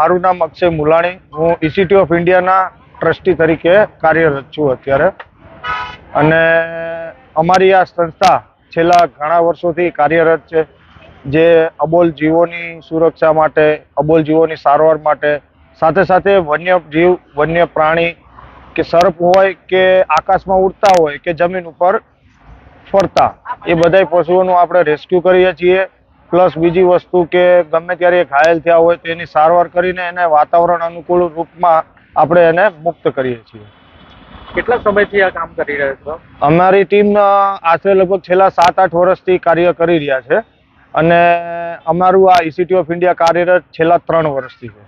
મારું નામ અક્ષય મુલાણી. હું ઇન્સ્ટિટ્યૂટ ઓફ ઇન્ડિયાના ટ્રસ્ટી તરીકે કાર્યરત છું અત્યારે. અને અમારી આ સંસ્થા છેલ્લા ઘણા વર્ષોથી કાર્યરત છે. જે અબોલ જીવોની સુરક્ષા માટે, અબોલ જીવોની સારવાર માટે, સાથે સાથે વન્ય જીવ, વન્ય પ્રાણી કે સર્પ હોય કે આકાશમાં ઉડતા હોય કે જમીન ઉપર ફરતા, એ બધાય પશુઓનું આપણે રેસ્ક્યુ કરીએ છીએ. પ્લસ બીજી વસ્તુ કે ગમે ત્યારે ઘાયલ થયા હોય તો એની સારવાર કરીને એને વાતાવરણ અનુકૂળ રૂપમાં આપણે એને મુક્ત કરીએ છીએ. કેટલા સમયથી આ કામ કરી રહ્યા છો? અમારી ટીમ આશરે લગભગ છેલ્લા સાત આઠ વર્ષથી કાર્ય કરી રહ્યા છે અને અમારું આ ઇન્સ્ટિટ્યૂટ ઓફ ઇન્ડિયા કાર્યરત છેલ્લા ત્રણ વર્ષથી છે.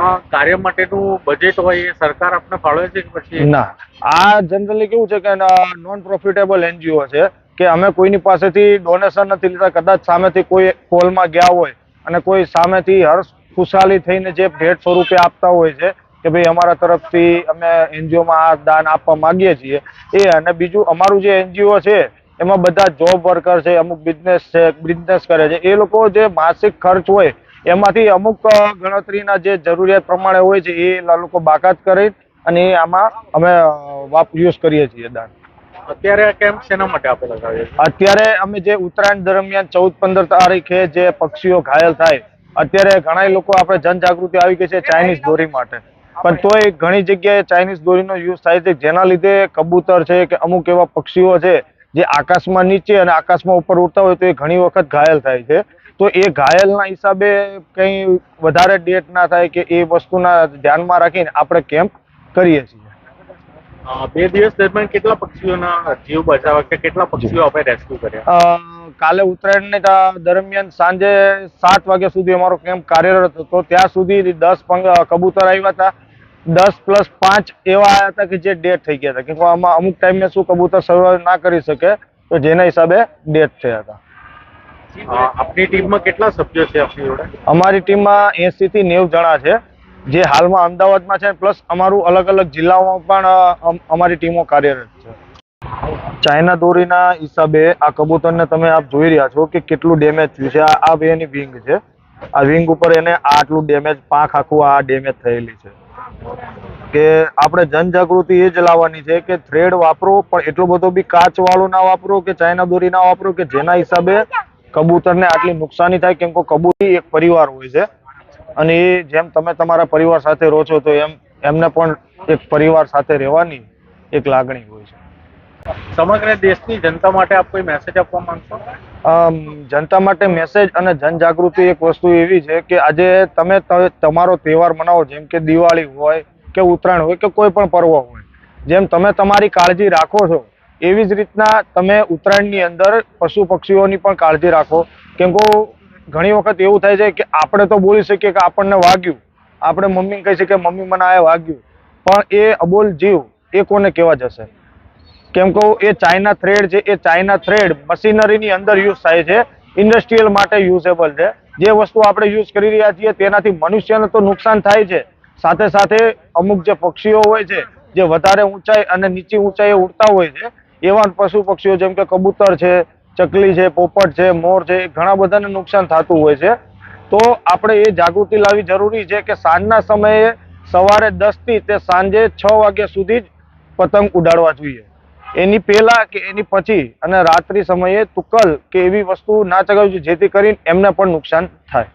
આ કાર્ય માટેનું બજેટ હોય એ સરકાર આપને ફાળવે છે કે પછી? ના. આ જનરલી કેવું છે કે નોન પ્રોફિટેબલ એનજીઓ છે. કે અમે કોઈની પાસેથી ડોનેશન નથી લેતા કદાચ સામેથી કોઈ કોલમાં ગયા હોય અને કોઈ સામેથી હર્ષ ખુશાલી થઈને જે ભેટ સ્વરૂપે આપતા હોય છે કે ભાઈ અમારા તરફથી અમે એનજીઓમાં આ દાન આપવા માંગીએ છીએ, એ અને બીજું અમારું જે એનજીઓ છે, એમાં બધા જોબ વર્કર છે, અમુક બિઝનેસ છે બિઝનેસ કરે છે, એ લોકો જે માસિક ખર્ચ હોય, એમાંથી અમુક ગણતરીના જે જરૂરિયાત પ્રમાણે હોય છે, એ લોકો બાકાત કરી અને આમાં અમે વાપ યુઝ કરીએ છીએ દાન. અત્યારે કેમ્પ શેના માટે આપે લગાવ્યો છે? અત્યારે અમે જે ઉત્તરાયણ દરમિયાન ચૌદ પંદર તારીખે જે પક્ષીઓ ઘાયલ થાય અત્યારે ઘણા લોકો આપણે જનજાગૃતિ આવી ગઈ છે ચાઇનીઝ દોરી માટે. પણ તોય ઘણી જગ્યાએ ચાઇનીઝ દોરીનો યુઝ થાય છે જેના લીધે કબૂતર છે કે અમુક એવા પક્ષીઓ છે જે આકાશમાં નીચે અને આકાશમાં ઉપર ઉડતા હોય તો એ ઘણી વખત ઘાયલ થાય છે. તો એ ઘાયલના હિસાબે કંઈ વધારે ડેટ ના થાય કે એ વસ્તુના ધ્યાનમાં રાખીને આપણે કેમ્પ કરીએ છીએ. બે દિવસ દરમિયાન કેટલા પક્ષીઓના જીવ બચાવ્યા કે કેટલા પક્ષીઓ આપણે રેસ્ક્યુ કર્યા? કાલે ઉત્તરાયણને તા- દરમિયાન સાંજે સાત વાગ્યા સુધી અમારો કેમ્પ કાર્યરત હતો. ત્યાં સુધી દસ કબૂતર આવ્યા હતા. દસ પ્લસ પાંચ એવા આવ્યા હતા કે જે ડેથ થઈ ગયા હતા. કે આમાં અમુક ટાઈમે શું કબૂતર સર્વાઈવ ના કરી શકે તો જેના હિસાબે ડેથ થયા હતા. આપની ટીમમાં કેટલા સભ્યો છે આપની જોડે? અમારી ટીમમાં એસી થી નેવું જણા છે. જે હાલમાં અમદાવાદમાં છે, પ્લસ અમારું અલગ અલગ જિલ્લાઓમાં પણ અમારી ટીમો કાર્યરત છે. ચાઇના દોરીના હિસાબે આ કબૂતરને તમે આપ જોઈ રહ્યા છો કે કેટલું ડેમેજ થયું છે. આ બે એની વિંગ છે. આ વિંગ ઉપર એને આટલું ડેમેજ, પાંખ આખું આ ડેમેજ થયેલી છે. કે આપણે જનજાગૃતિ એ જ લાવવાની છે કે થ્રેડ વાપરો, પણ એટલો બધો બી કાચ વાળો ના વાપરો કે ચાઇના દોરી ના વાપરો કે જેના હિસાબે કબૂતરને આટલી નુકસાની થાય કેમ કે કબૂતરી એક પરિવાર હોય છે. અને એ જેમ તમે તમારા પરિવાર સાથે રહો છો તો એમ એમને પણ એક પરિવાર સાથે રહેવાની એક લાગણી હોય છે. સમગ્ર દેશની જનતા માટે આપ કોઈ મેસેજ આપવા માંગશો? જનતા માટે મેસેજ અને જનજાગૃતિ એક વસ્તુ એવી છે કે આજે તમે તમારો તહેવાર મનાવો જેમ કે દિવાળી હોય કે ઉત્તરાયણ હોય કે કોઈ પણ પર્વ હોય જેમ તમે તમારી કાળજી રાખો છો એવી જ રીતના તમે ઉત્તરાયણની અંદર પશુ પક્ષીઓની પણ કાળજી રાખો કેમ કે ઘણી વખત એવું થાય છે કે આપણે તો બોલી શકીએ કે આપણને વાગ્યું. આપણે મમ્મી કહી શકીએ મમ્મી મને આ વાગ્યું. પણ એ અબોલ જીવ, એ કોને કહેવા જશે? કેમ કહું, એ ચાઇના થ્રેડ છે, એ ચાઇના થ્રેડ મશીનરીની અંદર યુઝ થાય છે. ઇન્ડસ્ટ્રીયલ માટે યુઝેબલ છે. જે વસ્તુ આપણે યુઝ કરી રહ્યા છીએ, તેનાથી મનુષ્યને તો નુકસાન થાય છે. સાથે સાથે અમુક જે પક્ષીઓ હોય છે, જે વધારે ઊંચાઈ અને નીચી ઊંચાઈએ ઉડતા હોય છે, એવા પશુ પક્ષીઓ જેમ કે કબૂતર છે ચકલી છે, પોપટ છે, મોર છે ઘણા બધાને નુકસાન થતું હોય છે. તો આપણે એ જાગૃતિ લાવવી જરૂરી છે કે સાંજના સમયે સવારે દસથી તે સાંજે છ વાગ્યા સુધી જ પતંગ ઉડાડવા જોઈએ. એની પહેલા કે એની પછી અને રાત્રિ સમયે તુક્કલ કે એવી વસ્તુ ના ચગાવવી જોઈએ, જેથી કરીને એમને પણ નુકસાન થાય.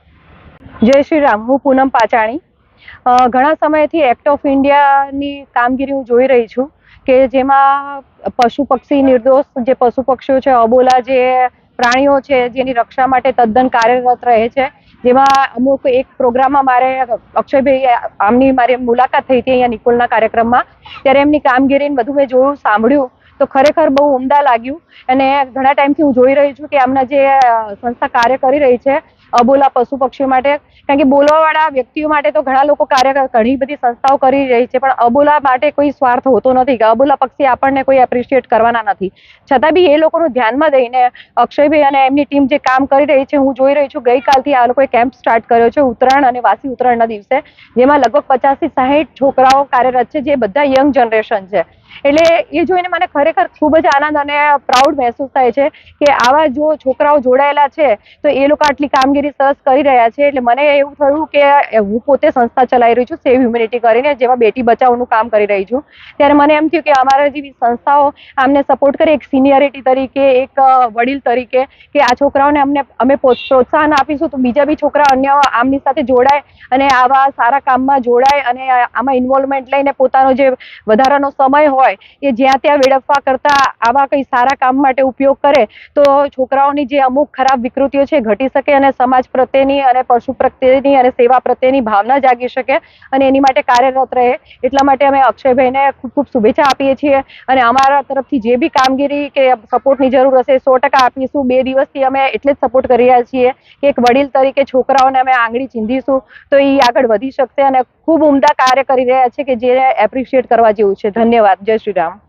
જય શ્રી રામ. હું પૂનમ પાચાણી. ઘણા સમયથી એક્ટ ઓફ ઇન્ડિયાની કામગીરી હું જોઈ રહી છું. કે જેમાં પશુ પક્ષી નિર્દોષ, જે પશુ પક્ષીઓ છે, અબોલા જે પ્રાણીઓ છે, જેની રક્ષા માટે તદ્દન કાર્યરત રહે છે. જેમાં અમુક એક પ્રોગ્રામમાં મારે અક્ષયભાઈ આમની મારે મુલાકાત થઈ હતી અહીંયા નિકોલના કાર્યક્રમમાં. ત્યારે એમની કામગીરીને બધું મેં જોયું, સાંભળ્યું. તો ખરેખર બહુ ઉમદા લાગ્યું. અને ઘણા ટાઈમથી હું જોઈ રહી છું કે આમના જે સંસ્થા કાર્ય કરી રહી છે અબોલા પશુ પક્ષીઓ માટે, કારણ કે બોલવાવાળા વ્યક્તિઓ માટે તો ઘણા લોકો કાર્ય ઘણી બધી સંસ્થાઓ કરી રહી છે, પણ અબોલા માટે કોઈ સ્વાર્થ હોતો નથી, કે અબોલા પક્ષી આપણને કોઈ એપ્રિશિએટ કરવાના નથી. છતાં બી એ લોકોનું ધ્યાનમાં દઈને અક્ષયભાઈ અને એમની ટીમ જે કામ કરી રહી છે, હું જોઈ રહી છું, ગઈકાલથી આ લોકોએ કેમ્પ સ્ટાર્ટ કર્યો છે, ઉત્તરાયણ અને વાસી ઉત્તરાયણના દિવસે, જેમાં લગભગ પચાસથી સાહીઠ છોકરાઓ કાર્યરત છે, જે બધા યંગ જનરેશન છે. એટલે એ જોઈને મને ખરેખર ખૂબ જ આનંદ અને પ્રાઉડ મહેસૂસ થાય છે, કે આવા જો છોકરાઓ જોડાયેલા છે, તો એ લોકો આટલી કામગીરી કામગીરી સરસ કરી રહ્યા છે, એટલે મને એવું થયું કે હું પોતે સંસ્થા ચલાવી રહી છું સેવ હ્યુમેનિટી કરીને, જેમાં બેટી બચાવનું કામ કરી રહી છું. ત્યારે મને એમ થયું કે અમારા જેવી સંસ્થાઓ આમને સપોર્ટ કરે, એક સિનિયરિટી તરીકે, એક વડીલ તરીકે, કે આ છોકરાઓને અમને, અમે પ્રોત્સાહન આપીશું, તો બીજા બી છોકરા અન્ય આમની સાથે જોડાય અને આવા સારા કામમાં જોડાય અને આમાં ઇન્વોલ્વમેન્ટ લઈને પોતાનો જે વધારાનો સમય હોય, એ જ્યાં ત્યાં વેડફવા કરતા આવા કંઈ સારા કામ માટે ઉપયોગ કરે, તો છોકરાઓની જે અમુક ખરાબ વિકૃતિઓ છે ઘટી શકે અને સમાજ પ્રત્યેની અને પશુ પ્રત્યેની અને સેવા પ્રત્યેની ભાવના જાગી શકે અને એની માટે કાર્યરત રહે એટલા માટે અમે અક્ષયભાઈને ખૂબ ખૂબ શુભેચ્છા આપીએ છીએ. અને અમારા તરફથી જે બી કામગીરી કે સપોર્ટની જરૂર હશે સો ટકા આપીશું. બે દિવસથી અમે એટલે જ સપોર્ટ કરી રહ્યા છીએ કે એક વડીલ તરીકે છોકરાઓને અમે આંગળી ચીંધીશું. તો એ આગળ વધી શકશે અને ખૂબ ઉમદા કાર્ય કરી રહ્યા છે કે જે એપ્રિશિએટ કરવા જેવું છે. ધન્યવાદ. જય શ્રી રામ.